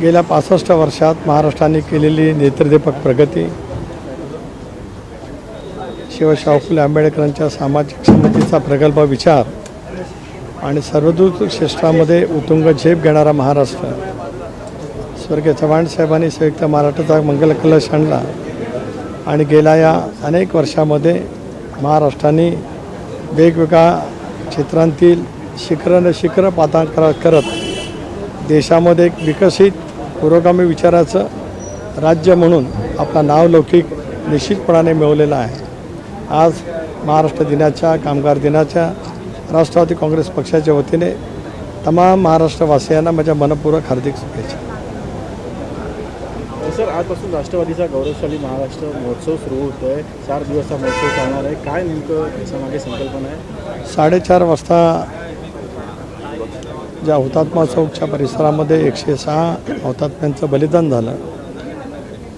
गेल्या पासष्ट वर्षात महाराष्ट्राने केलेली नेत्रदीपक प्रगती शिवशाहू फुले आंबेडकरांच्या सामाजिक समतेचा प्रगल्भ विचार आणि सर्वदूत क्षेत्रामध्ये उतुंग झेप घेणारा महाराष्ट्र. स्वर्गीय चव्हाण साहेबांनी संयुक्त महाराष्ट्राचा मंगल कलश आणला आणि गेल्या या अनेक वर्षामध्ये महाराष्ट्राने वेगवेगळ्या क्षेत्रांतील शिखरनं शिखर पातांकरा करत देशामध्ये एक विकसित पुरोगामी विचाराचं राज्य म्हणून आपला नावलौकिक निश्चितपणाने मिळवलेला आहे. आज महाराष्ट्र दिनाच्या कामगार दिनाच्या राष्ट्रवादी काँग्रेस पक्षाच्या वतीने तमाम महाराष्ट्रवासियांना माझ्या मनपूर्वक हार्दिक शुभेच्छा. सर आजपासून राष्ट्रवादीचा गौरवशाली महाराष्ट्र महोत्सव सुरू होतो आहे चार दिवस हा महोत्सव चालणार आहे. काय नेमकं त्याच्यामागे संकल्पना आहे? साडेचार वाजता ज्या हुतात्मा चौकच्या परिसरामध्ये एकशे सहा हुतात्म्यांचं बलिदान झालं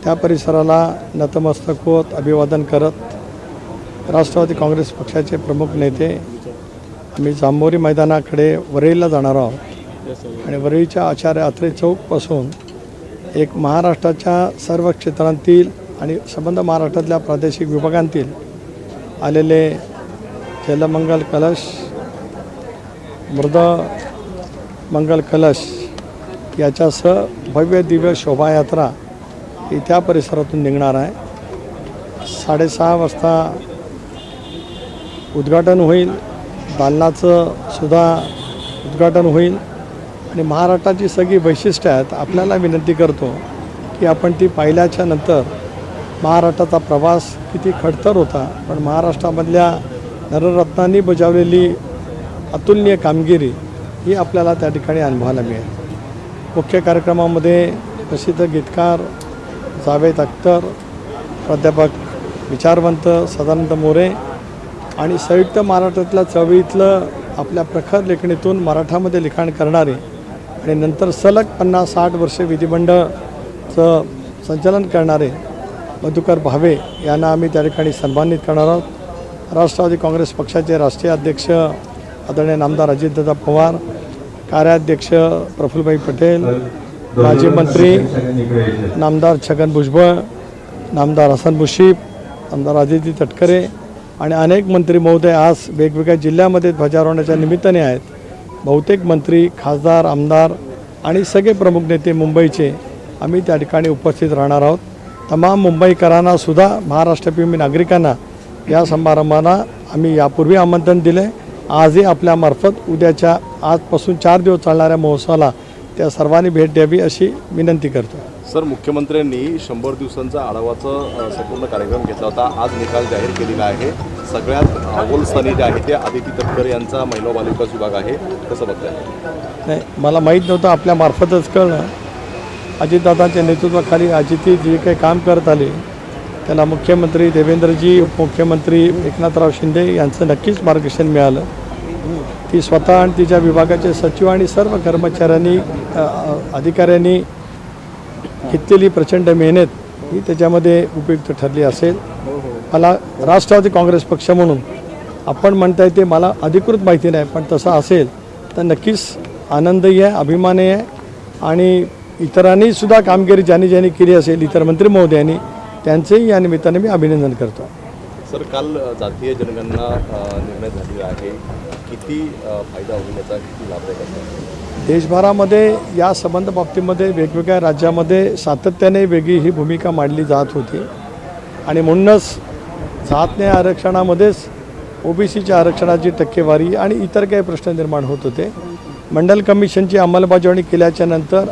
त्या परिसराला नतमस्तक होत अभिवादन करत राष्ट्रवादी काँग्रेस पक्षाचे प्रमुख नेते आम्ही जांभोरी मैदानाकडे वरळीला जाणार आहोत. आणि वरळीच्या आचार्य अत्रे चौकपासून एक महाराष्ट्राच्या सर्व क्षेत्रांतील आणि संबंध महाराष्ट्रातल्या प्रादेशिक विभागांतील आलेले जलमंगल कलश मृद मंगल कलश याच्यासह भव्य दिव्य शोभायात्रा ही त्या परिसरातून निघणार आहे. साडेसहा वाजता उद्घाटन होईल. दालनाचं सुद्धा उद्घाटन होईल. आणि महाराष्ट्राची सगळी वैशिष्ट्य आहेत आपल्याला विनंती करतो की आपण ती पाहिल्याच्या नंतर महाराष्ट्राचा प्रवास किती खडतर होता. पण महाराष्ट्रामधल्या नररत्नांनी बजावलेली अतुलनीय कामगिरी ही आपल्याला त्या ठिकाणी अनुभवायला मिळेल. मुख्य कार्यक्रमामध्ये प्रसिद्ध गीतकार जावेद अख्तर प्राध्यापक विचारवंत सदानंद मोरे आणि संयुक्त महाराष्ट्रातल्या चळवळीतलं आपल्या प्रखर लेखणीतून मराठामध्ये लिखाण करणारे आणि नंतर सलग पन्नास साठ वर्षे विधिमंडळचं संचालन करणारे मधुकर भावे यांना आम्ही त्या ठिकाणी सन्मानित करणार आहोत. राष्ट्रवादी काँग्रेस पक्षाचे राष्ट्रीय अध्यक्ष आदरणीय नामदार अजितदादा पवार कार्याध्यक्ष प्रफुल्लभाई पटेल माजी मंत्री नामदार छगन भुजबळ नामदार हसन मुशीफ आमदार आदिती तटकरे आणि अनेक मंत्री महोदय आज वेगवेगळ्या जिल्ह्यामध्ये ध्वजारोहणाच्या निमित्ताने आहेत. बहुतेक मंत्री खासदार आमदार आणि सगळे प्रमुख नेते मुंबईचे आम्ही त्या ठिकाणी उपस्थित राहणार आहोत. तमाम मुंबईकरांनासुद्धा महाराष्ट्रपीमी महाराष्ट्रप्रेमी नागरिकांना या समारंभांना आम्ही यापूर्वी आमंत्रण दिले. आजही आपल्यामार्फत उद्याच्या आजपासून चार दिवस चालणाऱ्या महोत्सवाला त्या सर्वांनी भेट द्यावी अशी विनंती करतो. सर मुख्यमंत्र्यांनी शंभर दिवसांचा आढावाचं संपूर्ण कार्यक्रम घेतला होता. आज निकाल जाहीर केलेला आहे. सगळ्यात अव्वल स्थानी जे आहे ते आदिती तटकरे यांचा महिला बालविकास विभाग आहे. कसं बघताय? नाही मला माहीत नव्हतं आपल्यामार्फतच कळलं. अजितदादांच्या नेतृत्वाखाली अजिती जे काही काम करत आले त्याला मुख्यमंत्री देवेंद्रजी उपमुख्यमंत्री एकनाथराव शिंदे यांचं नक्कीच मार्गदर्शन मिळालं. ती स्वतः आणि तिच्या विभागाचे सचिव आणि सर्व कर्मचाऱ्यांनी अधिकाऱ्यांनी घेतलेली प्रचंड मेहनत ही त्याच्यामध्ये उपयुक्त ठरली असेल. मला राष्ट्रवादी काँग्रेस पक्ष म्हणून आपण म्हणताय ते मला अधिकृत माहिती नाही पण तसं असेल तर नक्कीच आनंदही आहे अभिमानही आहे आणि इतरांनी सुद्धा कामगिरी ज्यांनी ज्यांनी केली असेल इतर मंत्री महोदयांनी त्यांचेही या निमित्ताने मी अभिनंदन करतो. सर काल जातीय जनगणना निर्णय झालेला आहे. किती फायदा होईल याचा किती लाभदायक असेल देशभरामध्ये या संबंध बाबतीमध्ये वेगवेगळ्या राज्यामध्ये सातत्याने वेगळी ही भूमिका मांडली जात होती. आणि म्हणूनच जात आरक्षणामध्येच ओबीसीच्या आरक्षणाची टक्केवारी आणि इतर काही प्रश्न निर्माण होत होते. मंडल कमिशनची अंमलबजावणी केल्याच्यानंतर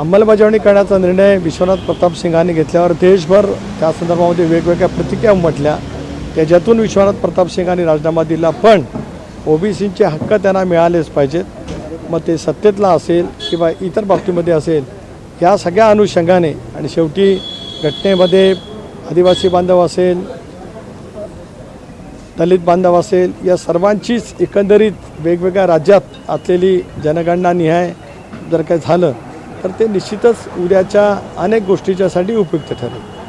अंमलबजावणी करण्याचा निर्णय विश्वनाथ प्रताप सिंगांनी घेतल्यावर देशभर त्या संदर्भामध्ये वेगवेगळ्या प्रतिक्रिया उमटल्या. त्याच्यातून विश्वनाथ प्रताप सिंगांनी राजीनामा दिला पण ओबीसीचे हक्क त्यांना मिळालेच पाहिजेत. मग ते सत्तेतला असेल किंवा इतर बाबतीमध्ये असेल या सगळ्या अनुषंगाने आणि शेवटी घटनेमध्ये आदिवासी बांधव असेल दलित बांधव असेल या सर्वांचीच एकंदरीत वेगवेगळ्या राज्यात असलेली जनगणना निहाय जर काय झालं तर ते निश्चितच उद्याच्या अनेक गोष्टीच्यासाठी उपयुक्त ठरेल.